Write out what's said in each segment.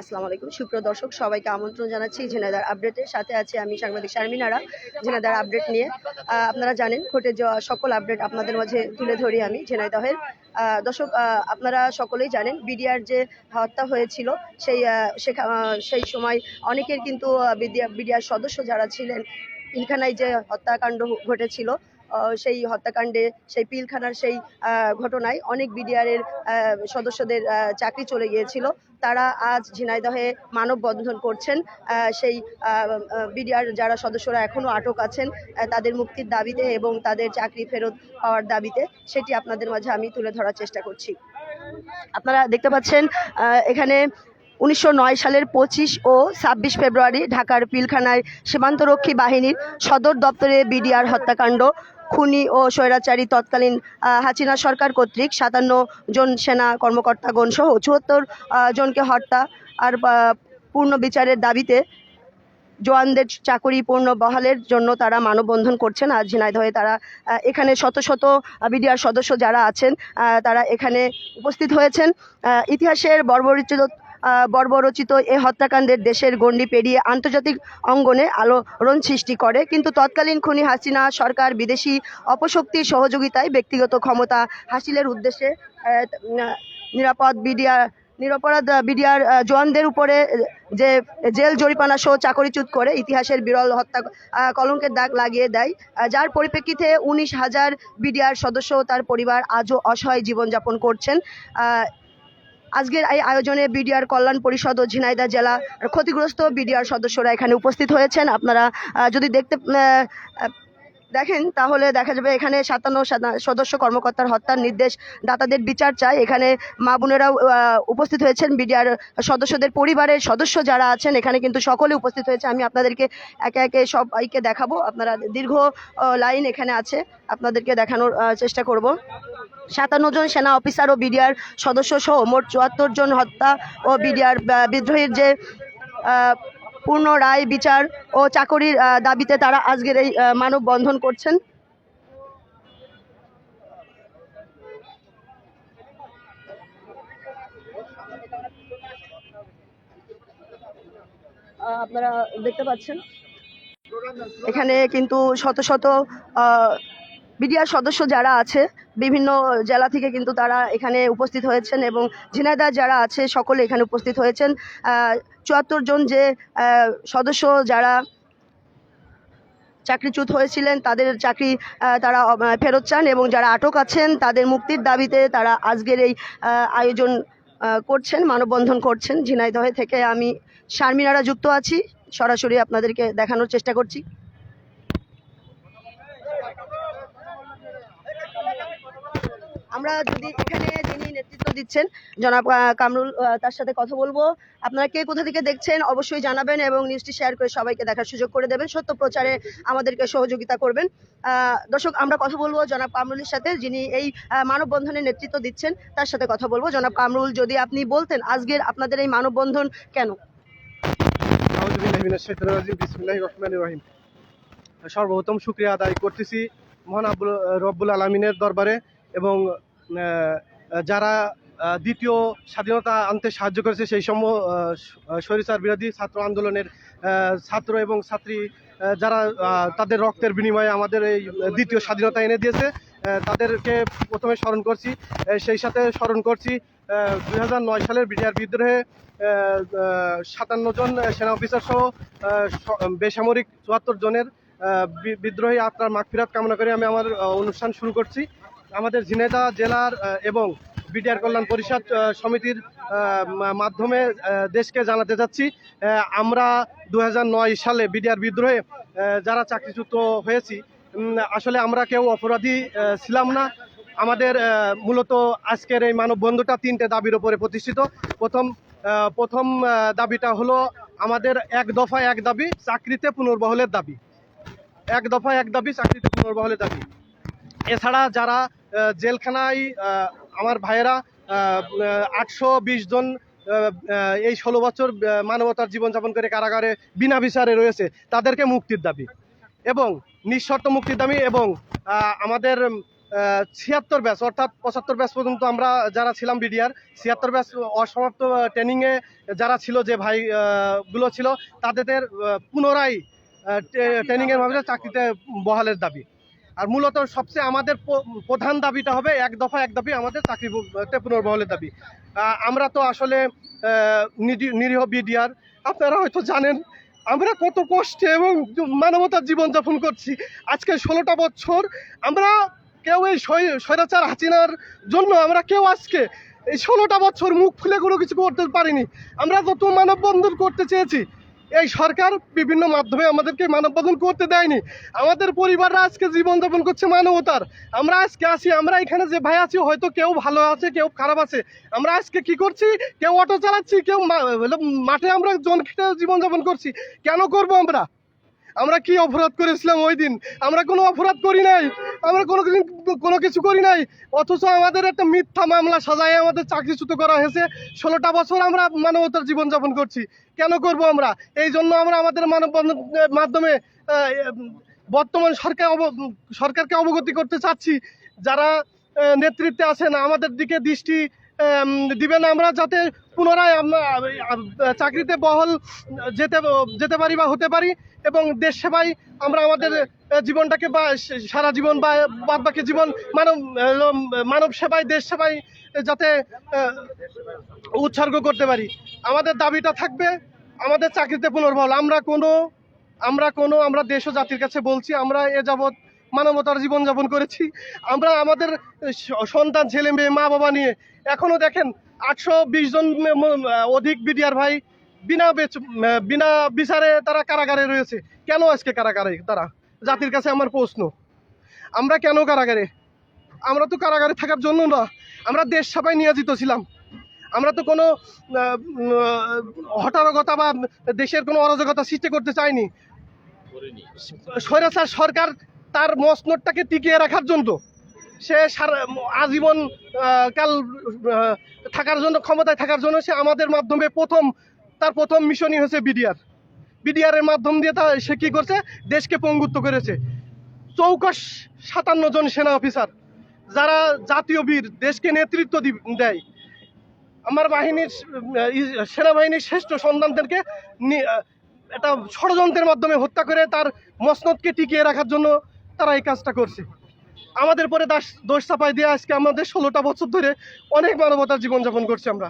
আসসালামু আলাইকুম। সুপ্রিয় দর্শক, সবাইকে আমন্ত্রণ জানাচ্ছি ঝিনাইদার আপডেটের সাথে আছি আমি সাংবাদিক শারমিনারা ঝিনাইদার আপডেট নিয়ে। আপনারা জানেন ঘটে যাওয়া সকল আপডেট আপনাদের মাঝে তুলে ধরি আমি ঝিনাইদহের। দর্শক আপনারা সকলেই জানেন, বিডিআর যে হত্যা হয়েছিল, সেই সেই সময় অনেকের কিন্তু বিডিআর সদস্য যারা ছিলেন পিলখানায় যে হত্যাকাণ্ড ঘটেছিল সেই হত্যাকাণ্ডে, সেই পিলখানার সেই ঘটনায় অনেক বিডিআরের সদস্যদের চাকরি চলে গিয়েছিল। তারা আজ ঝিনাইদহে মানববন্ধন করছেন। সেই বিডিআর যারা সদস্যরা এখনও আটক আছেন তাদের মুক্তির দাবিতে এবং তাদের চাকরি ফেরত পাওয়ার দাবিতে সেটি আপনাদের মাঝে আমি তুলে ধরার চেষ্টা করছি। আপনারা দেখতে পাচ্ছেন এখানে উনিশশো নয় সালের পঁচিশ ও ছাব্বিশ ফেব্রুয়ারি ঢাকার পিলখানায় সীমান্তরক্ষী বাহিনীর সদর দপ্তরে বিডিআর হত্যাকাণ্ড। খুনি ও স্বৈরাচারী তৎকালীন হাসিনা সরকার কর্তৃক সাতান্ন জন সেনা কর্মকর্তাগণ সহ চুয়াত্তর জনকে হত্যা আর পূর্ণ বিচারের দাবিতে জওয়ানদের চাকরি পূর্ণ বহালের জন্য তারা মানববন্ধন করছেন। আর ঝিনাইদহে তারা এখানে শত শত বিডিআর সদস্য যারা আছেন তারা এখানে উপস্থিত হয়েছেন। ইতিহাসের বর্বরিচিত বর্বরচিত এই হত্যাকাণ্ডের দেশের গণ্ডি পেরিয়ে আন্তর্জাতিক অঙ্গনে আলোড়ন সৃষ্টি করে। কিন্তু তৎকালীন খুনি হাসিনা সরকার বিদেশি অপশক্তির সহযোগিতায় ব্যক্তিগত ক্ষমতা হাসিলের উদ্দেশ্যে নিরাপদ বিডিআর নিরপরাধ বিডিআর জওয়ানদের উপরে যে জেল জরিমানা সহ চাকরিচ্যুত করে ইতিহাসের বিরল হত্যা কলঙ্কের দাগ লাগিয়ে দেয় যার পরিপ্রেক্ষিতে উনিশ হাজার বিডিআর সদস্য তার পরিবার আজও অসহায় জীবনযাপন করছেন। আজকের এই আয়োজনে বিডিআর কল্যাণ পরিষদ ও ঝিনাইদা জেলা ক্ষতিগ্রস্ত বিডিআর সদস্যরা এখানে উপস্থিত হয়েছেন। আপনারা যদি দেখতে দেখেন, তাহলে দেখা যাবে এখানে সাতান্ন সাদা- সদস্য কর্মকর্তার হত্যার নির্দেশ দাতাদের বিচার চায়। এখানে মা বোনেরাও উপস্থিত হয়েছেন। বিডিআর সদস্যদের পরিবারের সদস্য যারা আছেন, এখানে কিন্তু সকলে উপস্থিত হয়েছে। আমি আপনাদেরকে একে একে সবাইকে দেখাবো। আপনারা দীর্ঘ লাইন এখানে আছে। আপনাদেরকে দেখানোর চেষ্টা করব। সাতান্ন জন সেনা অফিসার ও বিডিআর সদস্য সহ মোট চুয়াত্তর জন হত্যা ও বিডিআর বিদ্রোহীর যে পূর্ণ রায় বিচার ও চাকরির দাবিতে তারা আজকের এই মানববন্ধন করছেন। আপনারা দেখতে পাচ্ছেন। এখানে কিন্তু শত শত বিডিআর সদস্য যারা আছে, বিভিন্ন জেলা থেকে কিন্তু তারা এখানে উপস্থিত হয়েছেন এবং ঝিনাইদহ যারা আছে সকলে এখানে উপস্থিত হয়েছেন। চুয়াত্তর জন যে সদস্য যারা চাকরিচ্যুত হয়েছিলেন, তাদের চাকরি তারা ফেরত চান এবং যারা আটক আছেন, তাদের মুক্তির দাবিতে তারা আজকের এই আয়োজন করছেন, মানববন্ধন করছেন। ঝিনাইদহে থেকে আমি শারমিনারা যুক্ত আছি। সরাসরি আপনাদেরকে দেখানোর চেষ্টা করছি। আমরা যদি এখানে যিনি নেতৃত্ব দিচ্ছেন, জনাব কামরুল তার সাথে কথা বলব। আপনারা কে কোথা থেকে দেখছেন অবশ্যই জানাবেন এবং নিউজটি শেয়ার করে সবাইকে দেখার সুযোগ করে দেবেন। সত্য প্রচারে আমাদেরকে সহযোগিতা করবেন। দর্শক, আমরা কথা বলব জনাব কামরুলের সাথে, যিনি এই মানববন্ধনের নেতৃত্ব দিচ্ছেন, তার সাথে কথা বলব। জনাব কামরুল, যদি আপনি বলতেন আজকের আপনাদের এই মানববন্ধন কেন? সর্বপ্রথম শুক্রিয়া আদায় করতেছি মহান আব্বুল, রব্বুল আলমিনের দরবারে এবং যারা দ্বিতীয় স্বাধীনতা আনতে সাহায্য করেছে, সেই সম সরিষার বিরোধী ছাত্র আন্দোলনের ছাত্র এবং ছাত্রী যারা তাদের রক্তের বিনিময়ে আমাদের এই দ্বিতীয় স্বাধীনতা এনে দিয়েছে তাদেরকে প্রথমে স্মরণ করছি সেই সাথে স্মরণ করছি দুই সালের বিডিআর বিদ্রোহে সাতান্ন জন সেনা অফিসার সহ বেসামরিক চুয়াত্তর জনের বিদ্রোহী আত্মার মাগফিরাত কামনা করে আমি আমার অনুষ্ঠান শুরু করছি। আমাদের ঝিনাইদহ জেলার এবং বিডিআর কল্যাণ পরিষদ সমিতির মাধ্যমে দেশকে জানাতে চাচ্ছি আমরা দু হাজার নয় সালে বিডিআর বিদ্রোহে যারা চাকরিচ্যুত হয়েছি আসলে আমরা কেউ অপরাধী ছিলাম না। আমাদের মূলত আজকের এই মানববন্ধনটা তিনটে দাবির ওপরে প্রতিষ্ঠিত। প্রথম প্রথম দাবিটা হলো আমাদের এক দফা এক দাবি, চাকরিতে পুনর্বহলের দাবি। এক দফা এক দাবি, চাকরিতে পুনর্বহলের দাবি। এছাড়া যারা জেলখানায় আমার ভাইয়েরা আটশো বিশ জন এই ষোলো বছর মানবতার জীবনযাপন করে কারাগারে বিনা বিচারে রয়েছে তাদেরকে মুক্তির দাবি। এবং নিঃশর্ত মুক্তির দাবি এবং আমাদের ছিয়াত্তর ব্যাচ অর্থাৎ পঁচাত্তর ব্যাচ পর্যন্ত আমরা যারা ছিলাম বিডিআর ছিয়াত্তর ব্যাচ অসমাপ্ত ট্রেনিংয়ে যারা ছিল যে ভাই আহ, গুলো ছিল তাদের পুনরায় ট্রেনিংয়ের মাধ্যমে চাকরিতে বহালের দাবি। আর মূলত সবচেয়ে আমাদের প্রধান দাবিটা হবে এক দফা, এক দাবি আমাদের চাকরি পুনর্বহলের দাবি। আমরা তো আসলে নিরীহ বিডিআর, আপনারা হয়তো জানেন, আমরা কত কষ্টে এবং মানবতার জীবনযাপন করছি। আজকে ষোলোটা বছর আমরা কেউ এই স্বৈরাচার হাসিনার জন্য আমরা কেউ আজকে এই ষোলোটা বছর মুখ খুলে কোনো কিছু করতে পারিনি। আমরা যত মানববন্ধন করতে চেয়েছি। এই সরকার বিভিন্ন মাধ্যমে আমাদেরকে মানববন্ধন করতে দেয়নি। আমাদের পরিবাররা আজকে জীবনযাপন করছে মানবতার। আমরা আজকে আছি, আমরা এখানে যে ভাই আছি, হয়তো কেউ ভালো আছে, কেউ খারাপ আছে। আমরা আজকে কি করছি? কেউ অটো চালাচ্ছি, কেউ মাঠে আমরা জন খেটে জীবনযাপন করছি। কেন করব আমরা? আমরা কি অপরাধ করেছিলাম ওই দিন? আমরা কোনো অপরাধ করি নাই। আমরা কোনো কিছু কোনো কিছু করি নাই। অথচ আমাদের একটা মিথ্যা মামলা সাজায় আমাদের চাকরিচ্যুত করা হয়েছে। ষোলোটা বছর আমরা মানবতার জীবনযাপন করছি। কেন করব আমরা? এই জন্য আমরা আমাদের মানববন্ধনের মাধ্যমে বর্তমান সরকার সরকারকে অবগতি করতে চাচ্ছি। যারা নেতৃত্বে আছেন, আমাদের দিকে দৃষ্টি দিবেন আমরা যাতে পুনরায় চাকরিতে বহল যেতে যেতে পারি বা হতে পারি এবং দেশ সেবায় আমরা আমাদের জীবনটাকে বা সারা জীবন বা, বাদ বাকি জীবন মানব মানব সেবায়, দেশ সেবায় যাতে উৎসর্গ করতে পারি। আমাদের দাবিটা থাকবে আমাদের চাকরিতে পুনর্বল আমরা কোনো আমরা কোনো, আমরা দেশ ও জাতির কাছে বলছি, আমরা এ যাবৎ মানবতার জীবনযাপন করেছি। আমরা আমাদের সন্তান, ছেলে মেয়ে, মা বাবা নিয়ে এখনও দেখেন আটশো বিশ জন অধিক বিডিআর ভাই বিনা বেচ- বিনা বিচারে তারা কারাগারে রয়েছে। কেন আজকে কারাগারে তারা? জাতির কাছে আমার প্রশ্ন। আমরা কেন কারাগারে? আমরা তো কারাগারে থাকার জন্য না। আমরা দেশ সেবায় নিয়োজিত ছিলাম। আমরা তো কোনো হঠারকতা বা দেশের কোনো অরাজকতা সৃষ্টি করতে চাইনি। স্বৈরাচার সরকার তার মসনদটাকে টিকিয়ে রাখার জন্য সে সারা আজীবন কাল থাকার জন্য, ক্ষমতায় থাকার জন্য সে আমাদের মাধ্যমে প্রথম, তার প্রথম মিশনই হচ্ছে বিডিআর। বিডিআরের মাধ্যম দিয়ে তা, সে কী করছে? দেশকে পঙ্গুত্ব করেছে। চৌকশ সাতান্ন জন সেনা অফিসার, যারা জাতীয় বীর, দেশকে নেতৃত্ব দেয়। আমার বাহিনীর সেনাবাহিনীর শ্রেষ্ঠ সন্তানদেরকে একটা ষড়যন্ত্রের মাধ্যমে হত্যা করে তার মসনদকে টিকিয়ে রাখার জন্য তারা এই কাজটা করছে। আমাদের পরে দাস দোষ চাপাই দিয়ে আজকে আমাদের ষোলোটা বছর ধরে অনেক মানবতার জীবনযাপন করছি আমরা।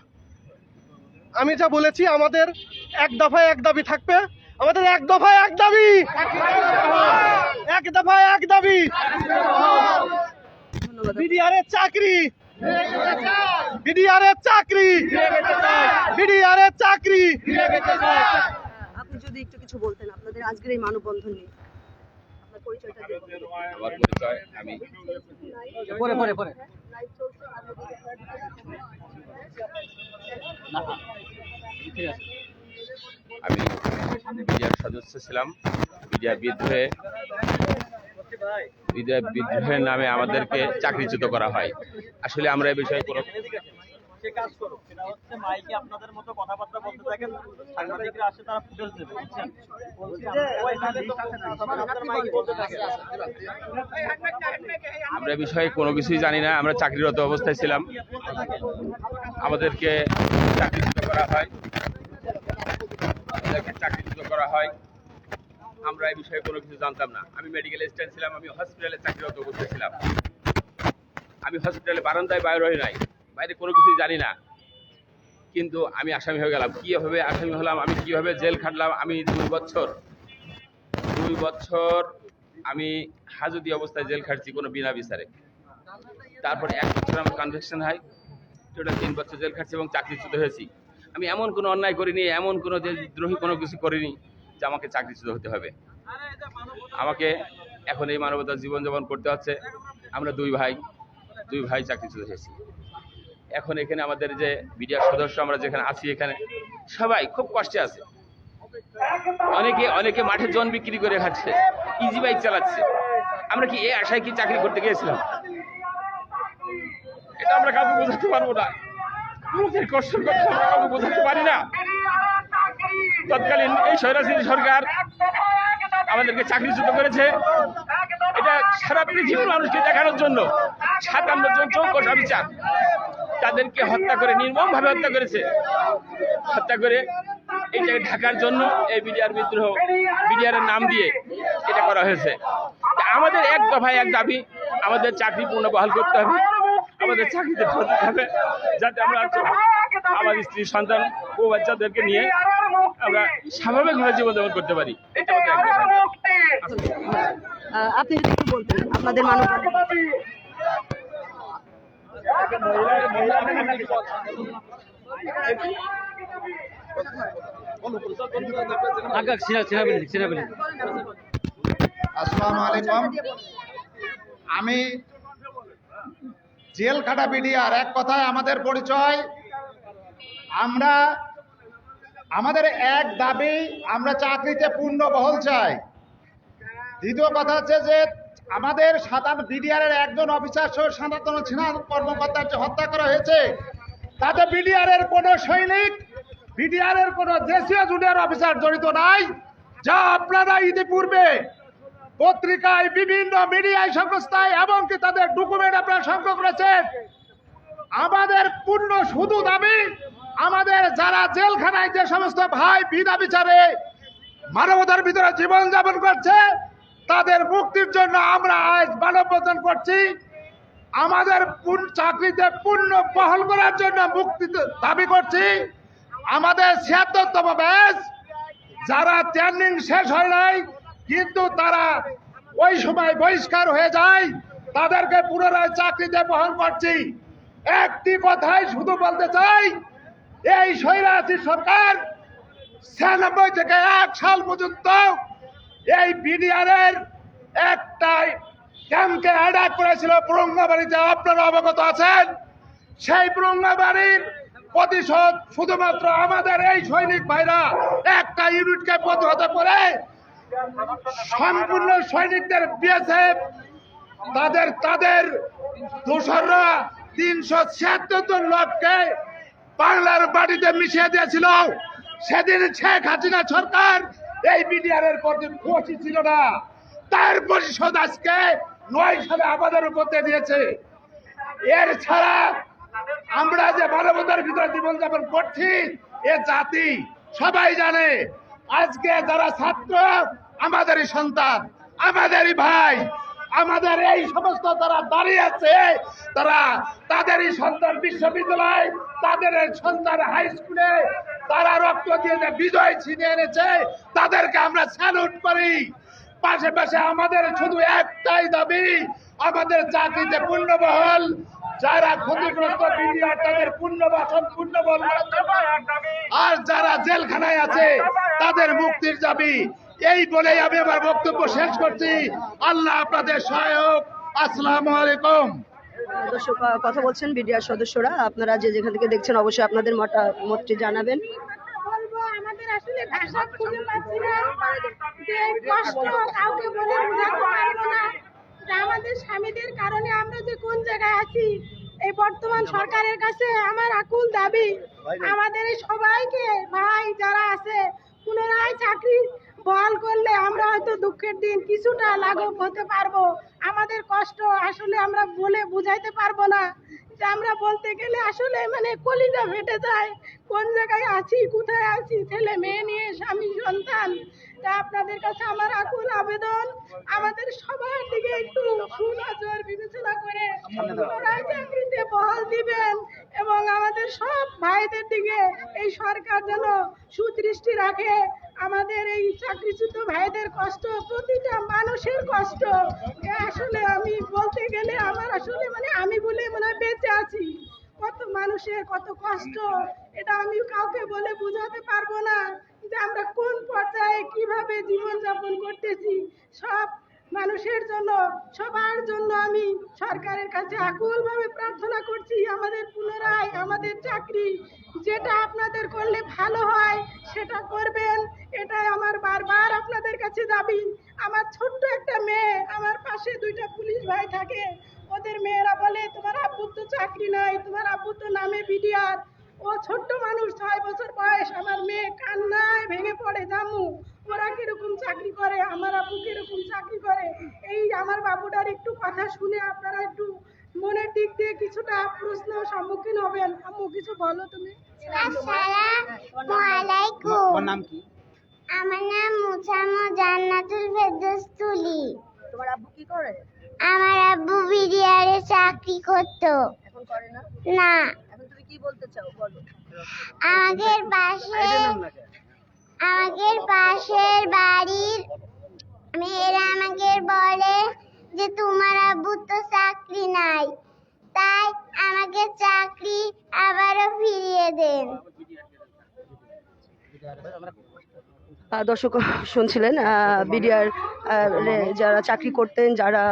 আমি যা বলেছি, আমাদের এক দফায় এক দাবি থাকবে। আমাদের এক দফায় এক দাবি! এক দফায় এক দাবি! বিডিআরের চাকরি! বিডিআরের চাকরি! বিডিআরের চাকরি! আপনি যদি একটু কিছু বলতেন, আপনাদের আজকের এই মানববন্ধন নিয়ে। পরিচয়টা আমার পরিচয় আমি পরে পরে পরে। আমি বিডিআর সদস্য ছিলাম। বিডিআর বিদ্রোহে বিদ্রোহের নামে আমাদেরকে চাকরিচ্যুত করা হয়। আসলে আমরা এই বিষয়ে কোনো সে কাজ করো সেটা হচ্ছে মাইকে আপনাদের মতো কথাবার্তা বলতে থাকেন সাংবাদিকরা আসে তারা ফুটেজ দেবে বুঝছেন? আমরা বিষয়ে কোনো কিছুই জানি না আমরা চাকরিরত অবস্থায় ছিলাম। আমাদেরকে চাকরিচ্যুত করা হয়। আমাদেরকে চাকরিচ্যুত করা হয়। আমরা এই বিষয়ে কোনো কিছু জানতাম না। আমি মেডিকেল স্ট্যান্ড ছিলাম আমি হসপিটালে চাকরিরত অবস্থায় ছিলাম। আমি হসপিটালে বারান্দায় বাইরে রই নাই। বাইরে কোনো কিছুই জানি না। কিন্তু আমি আসামি হয়ে গেলাম। কীভাবে আসামি হলাম? আমি কীভাবে জেল খাটলাম? আমি দুই বছর দুই বছর আমি হাজতি অবস্থায় জেল খাটছি কোনো বিনা বিচারে। তারপর এক বছর আমার কনভেকশন হয় টোটাল তিন বছর জেল খাটছি এবং চাকরিচ্যুত হয়েছি। আমি এমন কোনো অন্যায় করিনি, এমন কোনো দেশদ্রোহী কোনো কিছু করিনি যে আমাকে চাকরিচ্যুত হতে হবে। আমাকে এখন এই মানবতার জীবনযাপন করতে হচ্ছে। আমরা দুই ভাই দুই ভাই চাকরিচ্যুত হয়েছি। এখন এখানে আমাদের যে মিডিয়ার সদস্য আমরা যেখানে আছি এখানে, সবাই খুব কষ্টে আছে। অনেকে অনেকে মাঠে জন বিক্রি করে খাচ্ছে ইজি বাইক চালাচ্ছে। আমরা কি এই আশায় কি চাকরি করতে গিয়েছিলাম? এটা আমরা কাউকে বোঝাতে পারব না। আমাদের কষ্টের কথা আমরা কাউকে বোঝাতে পারি না। তৎকালীন এই স্বৈরাচারী সরকার আমাদেরকে চাকরিচ্যুত করেছে। এটা সারা পৃথিবীর মানুষকে দেখানোর জন্য সাতান্ন জন চৌকস অফিসার তাদেরকে হত্যা করে, নির্মমভাবে হত্যা করেছে। হত্যা করে এটাকে ঢাকার জন্য এই বিডিআর বিদ্রোহ বিডিআর নাম দিয়ে এটা করা হয়েছে। আমাদের এক দফায় এক দাবি, আমাদের চাকরি পূর্ণ বহাল করতে হবে, আমাদের চাকরিতে ফেরত হবে যাতে আমরা আমার স্ত্রী, সন্তান ও বাচ্চাদেরকে নিয়ে আমরা স্বাভাবিকভাবে জীবনযাপন করতে পারি। এটা আপনি যদি বলতেন, আপনাদের মানব আসসালামু আলাইকুম। আমি জেল খাটা বিডিআর এক কথায় আমাদের পরিচয়। আমরা আমাদের এক দাবি আমরা চাকরিতে পূর্ণ বহল চাই। দ্বিতীয় কথা হচ্ছে যে আমাদের সাতান্ন বিডিআরের একজন অফিসার সহ সাতান্ন ছিনা কর্মকর্তার যে হত্যা করা হয়েছে, তাতে বিডিআরের কোনো সৈনিক, বিডিআরের কোনো দেশীয় জুনিয়র অফিসার জড়িত নাই, যা আপনারা ইতিপূর্বে পত্রিকায়, বিভিন্ন মিডিয়ায় সংস্থায় এমনকি তাদের ডকুমেন্ট আপনারা সংগ্রহ করেছেন। আমাদের পূর্ণ শুধু দাবি, আমাদের যারা জেলখানায় যে সমস্ত ভাই বিনা বিচারে মানবতার ভিতরে জীবন যাপন করছে তাদের মুক্তির জন্য আমরা আজ মানববন্ধন করছি। আমাদের চাকরিতে পূর্ণ বহাল করার জন্য মুক্তি দাবি করছি। আমাদের ছিয়াত্তরতম ব্যাচ, যারা ট্রেনিং শেষ হয় নাই, কিন্তু তারা ওই সময় বহিষ্কার হয়ে যায়। তাদেরকে পুনরায় চাকরিতে বহন করছি। একটি কথাই শুধু বলতে চাই, এই স্বৈরাচী সরকার ছিয়ানব্বই থেকে এক সাল পর্যন্ত এই বিডিআরের একটাই ক্যাম্পকে অ্যাটাক করেছিল পুরঙ্গাবাড়িতে। আপনারা অবগত আছেন? সেই পুরঙ্গাবাড়ির প্রতিশোধ শুধুমাত্র আমাদের এই সৈনিক ভাইরা একটা ইউনিটকে প্রতিহত করে সম্পূর্ণ সৈনিকদের বিএসএফ, তাদের তাদের দোসররা তিনশো ছিয়াত্তর জন লোককে বাংলার বাড়িতে মিশিয়ে দিয়েছিল। সেদিন শেখ হাসিনা সরকার এই বিডিআরের প্রতি খুশি ছিল না। তার পরিষদ আজকে নয় সালে আমাদের উপর দিয়েছে। এর ছাড়া আমরা যে মানবতার ভিতরে জীবনযাপন করছি, এ জাতি সবাই জানে, আজকে যারা ছাত্র, আমাদেরই সন্তান, আমাদেরই ভাই, আমাদের এই সমস্ত যারা দাঁড়িয়ে আছে, তারা তাদেরই সন্তান বিশ্ববিদ্যালয়, তাদের সন্তান হাই স্কুলে তারা রক্ত দিয়ে বিজয় ছিনিয়ে এনেছে, তাদেরকে আমরা স্যালুট করি। পাশে পাশে আমাদের শুধু একটাই দাবি, আমাদের চাকরিতে পূর্ণবহল যারা ক্ষতিগ্রস্ত তাদের পূর্ণবাসন পূর্ণবহল আর যারা জেলখানায় আছে, তাদের মুক্তির দাবি। এই বলেই আমি আমার বক্তব্য শেষ করছি। আল্লাহ আপনাদের সহায়ক। আসসালামু আলাইকুম। দর্শক কথা বলছেন বিডিআর সদস্যরা। আপনারা যে যেখান থেকে দেখছেন, অবশ্যই আপনাদের মতামতটি জানাবেন। আমাদের আসলে কাউকে বলে আমাদের স্বামীদের কারণে আমরা যে কোন জায়গায় আছি, এই বর্তমান সরকারের কাছে আমার আকুল দাবি। আমাদের সবাইকে, ভাই যারা আছে, পুনরায় চাকরি বহাল করলে আমরা হয়তো দুঃখের দিন কিছুটা লাঘব হতে পারব। আমাদের কষ্ট আসলে আমরা বলে বুঝাইতে পারব না। যে আমরা বলতে গেলে আসলে মানে কলিজা ফেটে যায়। কোন জায়গায় আছি, কোথায় আছি? ছেলে, মেয়ে নিয়ে, স্বামী, সন্তান। তা আপনাদের কাছে আমার আকুল আবেদন। আমাদের সবার দিকে একটু সুনজর বিবেচনা করে পুনরায় চাকরিতে বহাল দিবেন এবং আমাদের সব ভাইদের দিকে এই সরকার যেন সুদৃষ্টি রাখে। আমাদের এই চাকরিচ্যুত ভাইদের কষ্ট, প্রতিটা মানুষের কষ্ট। আসলে আমি বলতে গেলে আমার আসলে মানে আমি বলে মানে বেঁচে আছি। কত মানুষের কত কষ্ট, এটা আমি কাউকে বলে বোঝাতে পারব না যে আমরা কোন পর্যায়ে কীভাবে জীবনযাপন করতেছি। সব মানুষের জন্য, সবার জন্য আমি সরকারের কাছে আকুলভাবে প্রার্থনা করছি, আমাদের পুনরায় আমাদের চাকরি যেটা আপনাদের করলে ভালো হয় সেটা করবেন। এটাই আমার বারবার আপনাদের কাছে দাবি। আমার ছোট্ট একটা মেয়ে, আমার পাশে দুইটা পুলিশ ভাই থাকে। ওদের মেয়েরা বলে, তোমার আব্বুর তো চাকরি নাই, তোমার আব্বুর তো নামে বিডিআর। ও ছোট্ট মানুষ, ছয় বছর বয়স, আমার মেয়ে কান্নায় ভেঙে পড়ে জামু ওরা কীরকম চাকরি করে, আমার আব্বু কীরকম চাকরি আমার বাবুটার একটু কথা শুনে আপনারা একটু মনের দিক দিয়ে কিছুটা প্রশ্ন সম্মুখীন হবেন। আম্মু কিছু বলো তুমি। আসসালামু আলাইকুম। নাম কি? আমার নাম মুসাম্মদ জান্নাতুল ফেরদৌস তুলি তোমার আব্বু কি করে? আমার আব্বু বিডিআরে চাকরি করতো। এখন করে না? না। এখন তুমি কি বলতে চাও? বলো। আমাদের পাশে আমাদের পাশের বাড়ির মেয়েরা আমাকে বলে যে তোমার আব্বু তো চাকরি নাই, তাই আমাকে চাকরি আবারও ফিরিয়ে দেন। দর্শক শুনছিলেন বিডিআর যারা চাকরি করতেন, যারা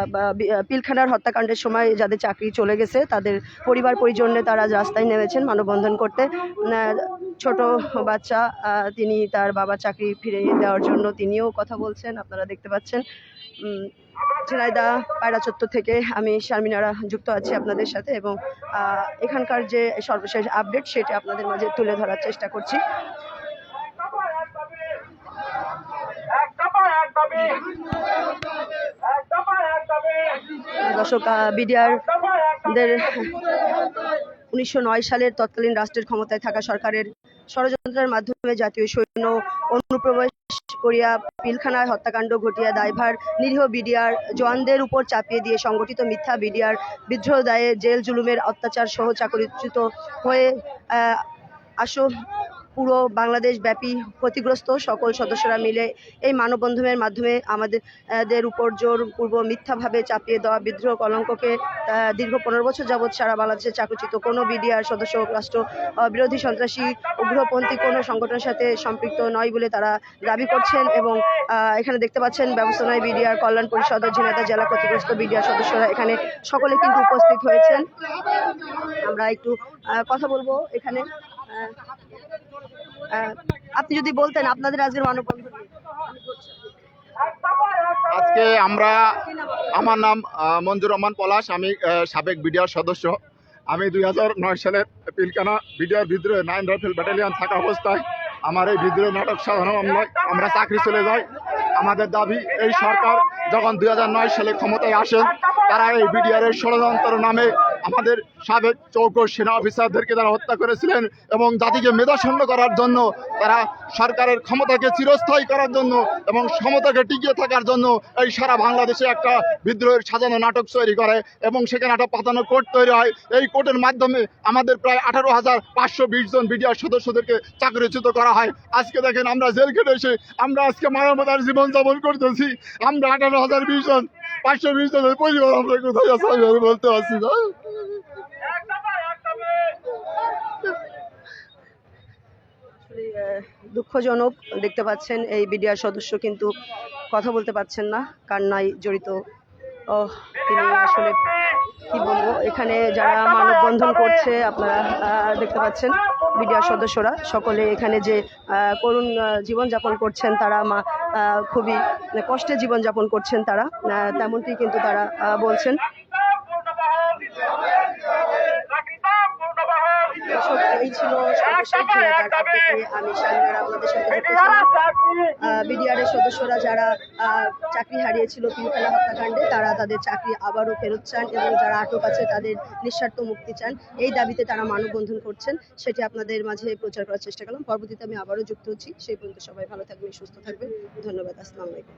পিলখানার হত্যাকাণ্ডের সময় যাদের চাকরি চলে গেছে, তাদের পরিবার পরিজনে তারা রাস্তায় নেমেছেন মানববন্ধন করতে। ছোট বাচ্চা তিনি তার বাবার চাকরি ফিরে দেওয়ার জন্য তিনিও কথা বলছেন, আপনারা দেখতে পাচ্ছেন। ঝিনাইদা পায়রা চত্বর থেকে আমি শারমিনারা যুক্ত আছি আপনাদের সাথে এবং এখানকার যে সর্বশেষ আপডেট সেটা আপনাদের মাঝে তুলে ধরার চেষ্টা করছি। দর্শক বিডিআর দের উনিশশো নয় সালের তৎকালীন রাষ্ট্রের ক্ষমতায় থাকা সরকারের ষড়যন্ত্রের মাধ্যমে জাতীয় সৈন্য অনুপ্রবেশ করিয়া পিলখানায় হত্যাকাণ্ড ঘটিয়া দায়ভার নিরীহ বিডিআর জওয়ানদের উপর চাপিয়ে দিয়ে সংগঠিত মিথ্যা বিডিআর বিদ্রোহ দায়ে জেল জুলুমের অত্যাচার সহ চাকরিচ্যুত হয়ে আহ, আসো পুরো বাংলাদেশ ব্যাপী ক্ষতিগ্রস্ত সকল সদস্যরা মিলে এই মানববন্ধনের মাধ্যমে আমাদের উপর জোর পূর্ব মিথ্যাভাবে চাপিয়ে দেওয়া বিদ্রোহ কলঙ্ককে দীর্ঘ পনেরো বছর যাবৎ সারা বাংলাদেশে চাকরিচ্যুত কোনো বিডিআর সদস্য, রাষ্ট্র বিরোধী সন্ত্রাসী, উগ্রপন্থী কোনো সংগঠনের সাথে সম্পৃক্ত নয় বলে তারা দাবি করছেন এবং এখানে দেখতে পাচ্ছেন ব্যবস্থা নয় বিডিআর কল্যাণ পরিষদ ও ঝিনাইদহ জেলা ক্ষতিগ্রস্ত বিডিআর সদস্যরা। এখানে সকলে কিন্তু উপস্থিত হয়েছেন। আমরা একটু কথা বলব এখানে। আপনি যদি বলতেন আপনাদের আজকের মানববন্ধন আজকে আমরা, আমার নাম মঞ্জুর রহমান পলাশ, আমি সাবেক বিডিআর সদস্য। আমি দুই নয় সালের পিলকানা বিডিআর বিদ্রোহে নাইন রাইফেল ব্যাটালিয়ন থাকা অবস্থায় আমার এই বিদ্রোহ নাটক সাধারণ আমরা চাকরি চলে যাই। আমাদের দাবি, এই সরকার যখন দুই সালে ক্ষমতায় আসেন, তারা এই বিডিআর এর ষড়যন্ত্র নামে আমাদের সাবেক চৌক সেনা অফিসারদেরকে তারা হত্যা করেছিলেন এবং জাতিকে মেধাশূন্য করার জন্য তারা সরকারের ক্ষমতাকে চিরস্থায়ী করার জন্য এবং ক্ষমতাকে টিকিয়ে থাকার জন্য এই সারা বাংলাদেশে একটা বিদ্রোহের সাজানো নাটক তৈরি করে এবং সেখানে একটা পাতানো কোর্ট তৈরি হয়। এই কোর্টের মাধ্যমে আমাদের প্রায় আঠারো হাজার পাঁচশো বিশ জন বিডিআর সদস্যদেরকে চাকরিচ্যুত করা হয়। আজকে দেখেন আমরা জেল খেটে এসে আমরা আজকে মানবতার জীবন যাপন করতেছি। আমরা আঠারো হাজার বিশ জন পাঁচশো বিশ জনের পরিবার আমরা কোথায় আছে আমি বলতে পারছি না। দুঃখজনক দেখতে পাচ্ছেন, এই বিডিআর সদস্য কিন্তু কথা বলতে পারছেন না কান্নায় জড়িত ও তিনি আসলে কি বলব? এখানে যারা মানববন্ধন করছে আপনারা দেখতে পাচ্ছেন বিডিআর সদস্যরা। সকলে এখানে যে করুণ জীবনযাপন করছেন তারা মা খুবই কষ্টে জীবনযাপন করছেন তারা। তেমনটি কিন্তু তারা বলছেন। দর্শক, ছিল আমি সাথে এর সদস্যরা যারা চাকরি হারিয়েছিল পিলখানা হত্যাকাণ্ডে তারা তাদের চাকরি আবারও ফেরত চান এবং যারা আটক আছে তাদের নিঃস্বার্থ মুক্তি চান। এই দাবিতে তারা মানববন্ধন করছেন সেটি আপনাদের মাঝে প্রচার করার চেষ্টা করলাম। পরবর্তীতে আমি আবারও যুক্ত হচ্ছি। সেই পর্যন্ত সবাই ভালো থাকবেন সুস্থ থাকবেন। ধন্যবাদ আসসালামু আলাইকুম।